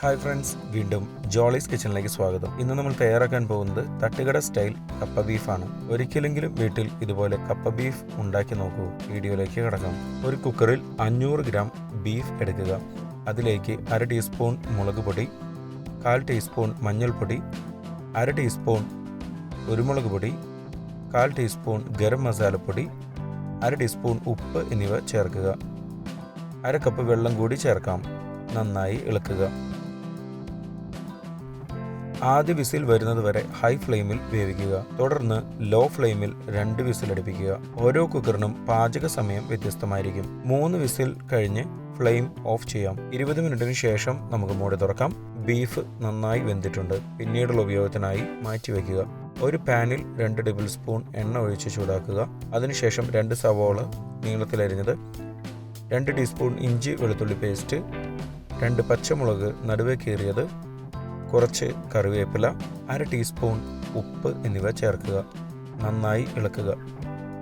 Hi friends വീണ്ടും ജോളീസ് കിച്ചണിലേക്ക് സ്വാഗതം. ഇന്ന് നമ്മൾ തയ്യാറാക്കാൻ പോകുന്നത് തട്ടുകട സ്റ്റൈൽ കപ്പ ബീഫാണ്. ഒരിക്കലെങ്കിലും വീട്ടിൽ ഇതുപോലെ കപ്പ ബീഫ് ഉണ്ടാക്കി നോക്കൂ. വീഡിയോയിലേക്ക് കിടക്കാം. ഒരു കുക്കറിൽ അഞ്ഞൂറ് ഗ്രാം ബീഫ് എടുക്കുക. അതിലേക്ക് അര ടീസ്പൂൺ മുളക് പൊടി കാൽ ടീസ്പൂൺ മഞ്ഞൾപ്പൊടി അര ടീസ്പൂൺ കുരുമുളക് പൊടി കാൽ ടീസ്പൂൺ ഗരം മസാലപ്പൊടി അര ടീസ്പൂൺ ഉപ്പ് എന്നിവ ചേർക്കുക. അര കപ്പ് വെള്ളം കൂടി ചേർക്കാം. നന്നായി ഇളക്കുക. ആദ്യ വിസിൽ വരുന്നത് വരെ ഹൈ ഫ്ലെയിമിൽ വേവിക്കുക. തുടർന്ന് ലോ ഫ്ലെയിമിൽ രണ്ട് വിസിൽ അടുപ്പിക്കുക. ഓരോ കുക്കറിനും പാചക സമയം വ്യത്യസ്തമായിരിക്കും. മൂന്ന് വിസിൽ കഴിഞ്ഞ് ഫ്ലെയിം ഓഫ് ചെയ്യാം. ഇരുപത് മിനിറ്റിന് ശേഷം നമുക്ക് മൂടി തുറക്കാം. ബീഫ് നന്നായി വെന്തിട്ടുണ്ട്. പിന്നീടുള്ള ഉപയോഗത്തിനായി മാറ്റിവെക്കുക ഒരു പാനിൽ രണ്ട് ടേബിൾ സ്പൂൺ എണ്ണ ഒഴിച്ച് ചൂടാക്കുക. അതിനുശേഷം രണ്ട് സവോള നീളത്തിലരിഞ്ഞത് രണ്ട് ടീസ്പൂൺ ഇഞ്ചി വെളുത്തുള്ളി പേസ്റ്റ് രണ്ട് പച്ചമുളക് നടുവേ കീറിയത് കുറച്ച് കറിവേപ്പില അര ടീസ്പൂൺ ഉപ്പ് എന്നിവ ചേർക്കുക. നന്നായി ഇളക്കുക.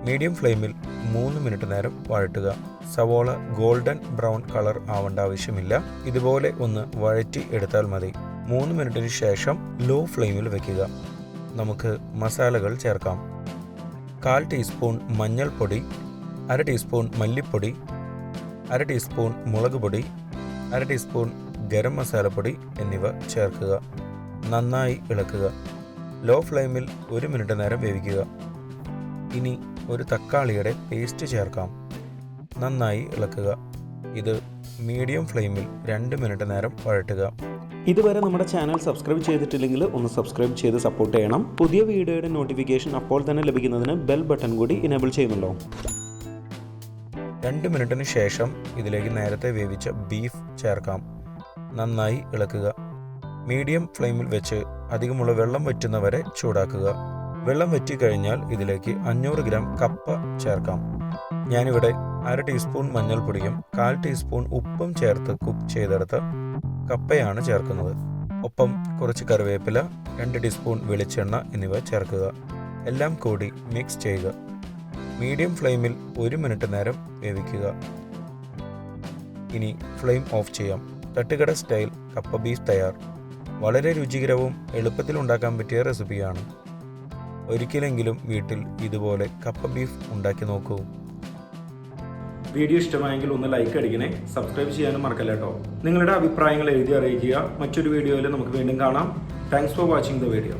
മീഡിയം ഫ്ലെയിമിൽ മൂന്ന് മിനിറ്റ് നേരം വഴറ്റുക. സവോള ഗോൾഡൻ ബ്രൗൺ കളർ ആവേണ്ട ആവശ്യമില്ല. ഇതുപോലെ ഒന്ന് വഴറ്റി എടുത്താൽ മതി. മൂന്ന് മിനിറ്റിന് ശേഷം ലോ ഫ്ലെയിമിൽ വയ്ക്കുക നമുക്ക് മസാലകൾ ചേർക്കാം. കാൽ ടീസ്പൂൺ മഞ്ഞൾപ്പൊടി അര ടീസ്പൂൺ മല്ലിപ്പൊടി അര ടീസ്പൂൺ മുളക് പൊടി അര ടീസ്പൂൺ ഗരം മസാലപ്പൊടി എന്നിവ ചേർക്കുക. നന്നായി ഇളക്കുക. ലോ ഫ്ലെയിമിൽ ഒരു മിനിറ്റ് നേരം വേവിക്കുക. ഇനി ഒരു തക്കാളിയുടെ പേസ്റ്റ് ചേർക്കാം. നന്നായി ഇളക്കുക. ഇത് മീഡിയം ഫ്ലെയിമിൽ രണ്ട് മിനിറ്റ് നേരം വഴട്ടുക ഇതുവരെ നമ്മുടെ ചാനൽ സബ്സ്ക്രൈബ് ചെയ്തിട്ടില്ലെങ്കിൽ ഒന്ന് സബ്സ്ക്രൈബ് ചെയ്ത് സപ്പോർട്ട് ചെയ്യണം. പുതിയ വീഡിയോയുടെ നോട്ടിഫിക്കേഷൻ അപ്പോൾ തന്നെ ലഭിക്കുന്നതിന് ബെൽ ബട്ടൺ കൂടി ഇനേബിൾ ചെയ്യുന്നുണ്ടോ? രണ്ട് മിനിറ്റിന് ശേഷം ഇതിലേക്ക് നേരത്തെ വേവിച്ച ബീഫ് ചേർക്കാം. നന്നായി ഇളക്കുക. മീഡിയം ഫ്ലെയിമിൽ വെച്ച് അധികമുള്ള വെള്ളം വറ്റുന്നവരെ ചൂടാക്കുക. വെള്ളം വറ്റി കഴിഞ്ഞാൽ ഇതിലേക്ക് അഞ്ഞൂറ് ഗ്രാം കപ്പ ചേർക്കാം. ഞാനിവിടെ അര ടീസ്പൂൺ മഞ്ഞൾപ്പൊടിയും കാൽ ടീസ്പൂൺ ഉപ്പും ചേർത്ത് കുക്ക് ചെയ്തെടുത്ത കപ്പയാണ് ചേർക്കുന്നത്. ഒപ്പം കുറച്ച് കറിവേപ്പില രണ്ട് ടീസ്പൂൺ വെളിച്ചെണ്ണ എന്നിവ ചേർക്കുക. എല്ലാം കൂടി മിക്സ് ചെയ്യുക. മീഡിയം ഫ്ലെയിമിൽ ഒരു മിനിറ്റ് നേരം വേവിക്കുക. ഇനി ഫ്ലെയിം ഓഫ് ചെയ്യാം. തട്ടുകട സ്റ്റൈൽ കപ്പ ബീഫ് തയ്യാർ. വളരെ രുചികരവും എളുപ്പത്തിൽ ഉണ്ടാക്കാൻ പറ്റിയ റെസിപ്പിയാണ്. ഒരിക്കലെങ്കിലും വീട്ടിൽ ഇതുപോലെ കപ്പ ബീഫ് ഉണ്ടാക്കി നോക്കൂ. വീഡിയോ ഇഷ്ടമായെങ്കിൽ ഒന്ന് ലൈക്ക് അടിക്കണേ സബ്സ്ക്രൈബ് ചെയ്യാനും മറക്കല്ല കേട്ടോ. നിങ്ങളുടെ അഭിപ്രായങ്ങൾ എഴുതി അറിയിക്കുക. മറ്റൊരു വീഡിയോയിൽ നമുക്ക് വീണ്ടും കാണാം. Thanks for watching the video